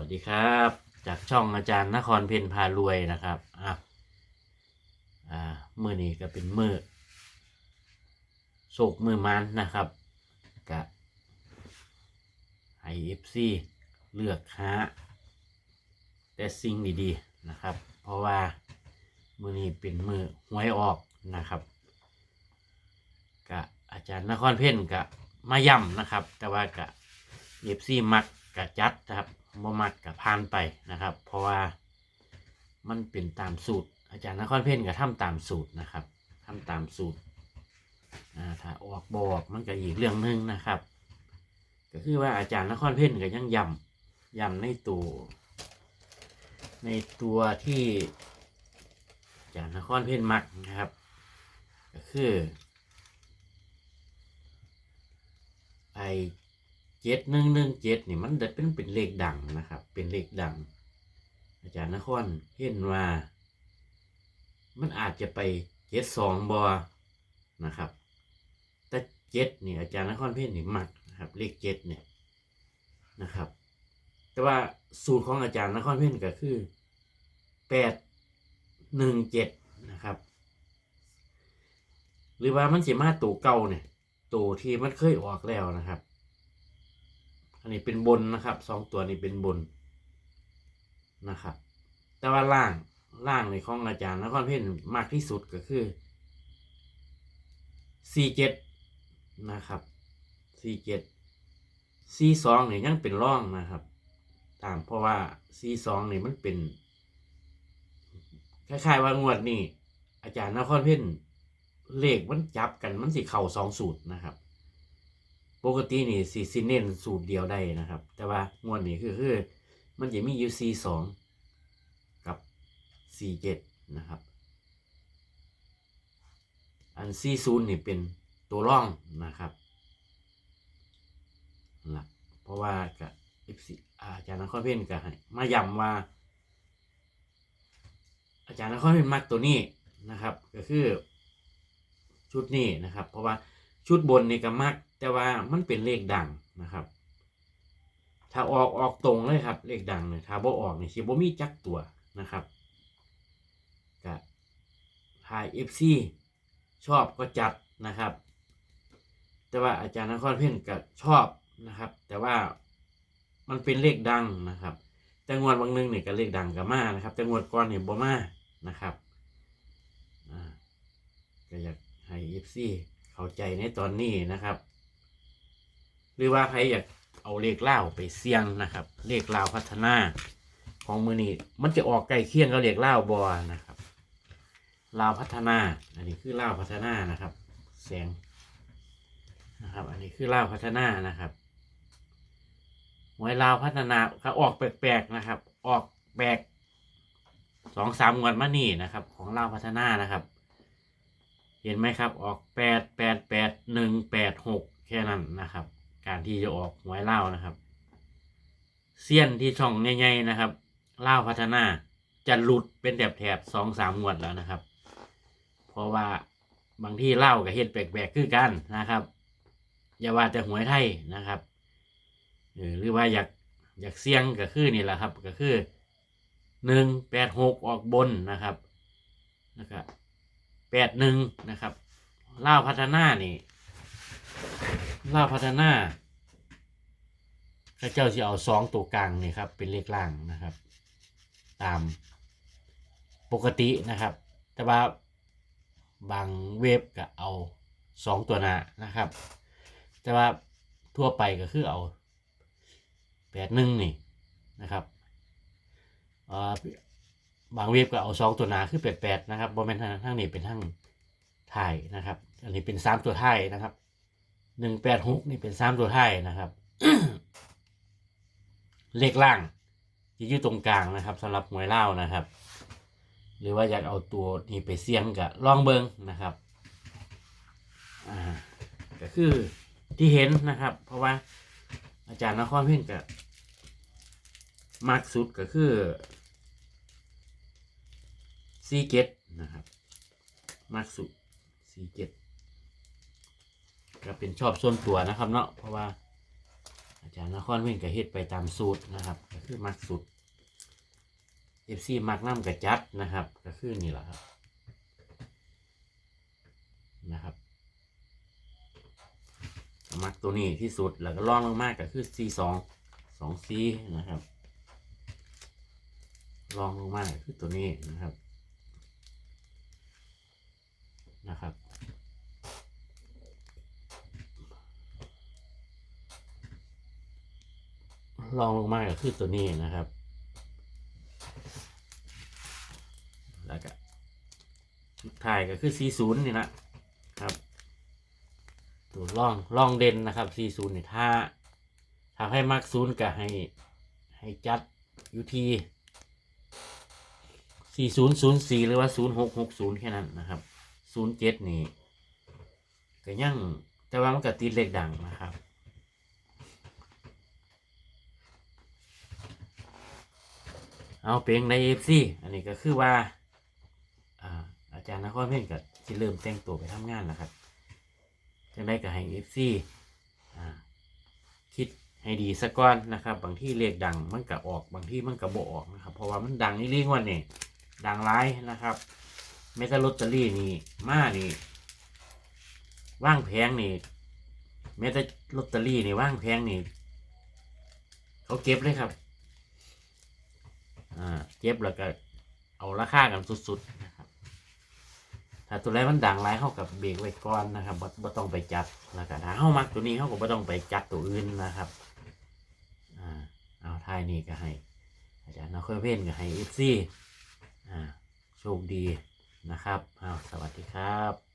วัสดีครับ จากช่องอาจารย์นครเพนพารวยนะครับอะอ่ามือนี้ก็เป็นมือโศกมือมันนะครับกะไอเอฟซีเลือกหาแต่สิ่งดีๆนะครับ เพราะว่ามือนี้เป็นมือหวยออกนะครับกะอาจารย์นครเพ่นกะมาย่ำนะครับ แต่ว่ากะเอฟซีมักกะจัดนะครับ บ่มักกะพานไปนะครับ เพราะว่ามันเป็นตามสูตร อาจารย์นครเพ่นก็ทำตามสูตรนะครับทำตามสูตรถ้าออกบออกมันก็อีกเรื่องหนึ่งนะครับ ก็คือว่าอาจารย์นครเพ่นก็ยังย้ำย้ำในตัวในตัวที่อาจารย์นครเพ่นมักนะครับ ก็คือไอ เจ็ดหนึ่งหนึ่งเจ็ดนี่มันจะเป็นเป็นเลขดังนะครับ เป็นเลขดัง อาจารย์นครเห็นว่า มันอาจจะไปเจ็ดสองบอนะครับ แต่เจ็ดนี่อาจารย์นครเพ่นนี่มักนะครับ เลขเจ็ดเนี่ยนะครับ แต่ว่าสูตรของอาจารย์นครเพ่นก็คือแปดหนึ่งเจ็ดนะครับ หรือว่ามันสิมาตัวเก่าเนี่ยตัวที่มันเคยออกแล้วนะครับ อันนี้เป็นบนนะครับสองตัวนี้เป็นบนนะครับ แต่ว่าล่างล่างในของอาจารย์นครเพ่นมากที่สุดก็คือสี่เจ็ดนะครับสี่เจ็ดสี่สองเนี่ยยังเป็นร่องนะครับ ตามเพราะว่าสี่สองนี่ยมันเป็นคล้ายๆว่างวดนี่อาจารย์นครเพ่นเลขมันจับกันมันสิเข่าสองสูตรนะครับ ปกตินี่สิสิเน้นสูตรเดียวได้นะครับ แต่ว่างวดนี้คือคือมันจะมีอยู่ C สองกับ C เจ็ดนะครับ อัน C ศูนย์นี่เป็นตัวร่องนะครับหลักเพราะว่ากับ FC อาจารย์นครเพ่นก็ให้มาย้ำว่า อาจารย์นครเพ่นมักตัวนี้นะครับ ก็คือชุดนี้นะครับ เพราะว่า ชุดบนนี่ก็มัก แต่ว่ามันเป็นเลขดังนะครับ ถ้าออกออกตรงเลยครับ เลขดังเนี่ยถ้าบ่ออกเนี่ยสิบ่มีจักตัวนะครับก็ทายเอฟซีชอบก็จัดนะครับ แต่ว่าอาจารย์นครเพ่นก็ชอบนะครับ แต่ว่ามันเป็นเลขดังนะครับ แต่งวดบางนึงเนี่ยก็เลขดังกับมานะครับ แต่งวดก่อนเนี่ยบ่มานะครับก็อยากให้เอฟซี เข้าใจในตอนนี้นะครับ หรือว่าใครอยากเอาเลขเล่าไปเสี่ยงนะครับ เลขเล่าพัฒนา ของมือนี้มันจะออกใกล้เคียงกับเลขเล่าบอนะครับลาวพัฒนา อันนี้คือเล่าวพัฒนานะครับ แสงนะครับ อันนี้คือเล่าวพัฒนานะครับหวยลาวพัฒนาก็ออกแปลกๆนะครับ ออกแปลกสองสามงวดมานี่นะครับ ของลาวพัฒนานะครับ เห็นไหมครับ ออกแปดแปดแปดหนึ่งแปดหกแค่นั้นนะครับ การที่จะออกหวยเล่านะครับเสี้ยนที่ช่องใหญ่ๆนะครับเล่าพัฒนาจะหลุดเป็นแถบๆสองสามงวดแล้วนะครับ เพราะว่าบางที่เล่ากับเฮ็ดแปลกๆคือกันนะครับ อย่าว่าแต่หวยไทยนะครับหรือว่าอยากอยากเสี่ยงก็คือนี่แหละครับ ก็คือหนึ่งแปดหกออกบนนะครับนะครับ แปดหนึ่งนะครับล่าพัฒนานี่ล่าพัฒนาข้าเจ้าจะเอาสองตัวกลางนี่ครับ เป็นเลขล่างนะครับ ตามปกตินะครับ แต่ว่าบางเว็บก็เอาสองตัวหน้านะครับ แต่ว่าทั่วไปก็คือเอาแปดหนึ่งนี่นะครับ บางเว็บก็เอาสองตัวหนาคือแปดแปดนะครับบอมเมนทางทางนี้เป็นทางถ่ายนะครับ อันนี้เป็นสามตัวไทยนะครับหนึ่งแปดหกนี่เป็นสามตัวไทยนะครับ เลขล่างที่อยู่ตรงกลางนะครับสำหรับหวยเล่านะครับ หรือว่าอยากเอาตัวนี้ไปเสี่ยงกับลองเบิงนะครับอ่าก็คือที่เห็นนะครับ เพราะว่าอาจารย์นครเพ่งกับมากสุดก็คือ ซีเกตนะครับมากสุดซีเกตก็เป็นชอบส่วนตัวนะครับเนาะเพราะว่าอาจารย์นครเว่นก็เฮ็ดไปตามสูตรนะครับ ก็คือมักสูตรเอฟซีมักน้ำกับจัดนะครับ ก็คือนี่แหละครับนะครับมักตัวนี้ที่สุดแล้วก็ล่องลงมากก็คือ C สองสอง C นะครับลองลงมากก็คือตัวนี้นะครับ นะครับ ลองลงมาก็คือตัวนี้นะครับ แล้วก็สุดท้ายก็คือ 40 นี่นะครับ ตัวล่องล่องเด่นนะครับ 40นี่ถ้าถ้าให้มักศูนย์ก็ให้ให้จัดอยู่ที่4004 หรือว่า 0660 แค่นั้นนะครับ 07นี่ก็ยังแต่ว่ามันก็ติดเลขดังนะครับ เอาเพลงในเอฟซีอันนี้ก็คือว่าอาอาจารย์นครเพ่งกับที่เริ่มแต่งตัวไปทำงานแล้วครับจังได้กับให้เอฟซีคิดให้ดีสักก้อนนะครับ บางที่เรียกดังมันก็ออกบางที่มันก็บ่ออกนะครับ เพราะว่ามันดังนี่เรียกว่านี่ดังร้ายนะครับ เมตาลอตเตอรี่นี่ มานี่ว่างแพงนี่เมตาลอตเตอรี่นี่ว่างแพงนี่ เขาเก็บเลยครับ อ่าเจ็บแล้วก็เอาราคากันสุดๆนะครับ ถ้าตัวแรกมันดังไรเข้ากับเบรกไว้ก่อนนะครับบ่บ่ต้องไปจัดนะครับถ้าเข้ามักตัวนี้เข้าก็บ่ต้องไปจัดตัวอื่นนะครับ อ่า เอาท้ายนี้ก็ให้ อาจารย์นครเพ่นก็ให้เอฟซีอ่า โชคดี นะครับเอาสวัสดีครับ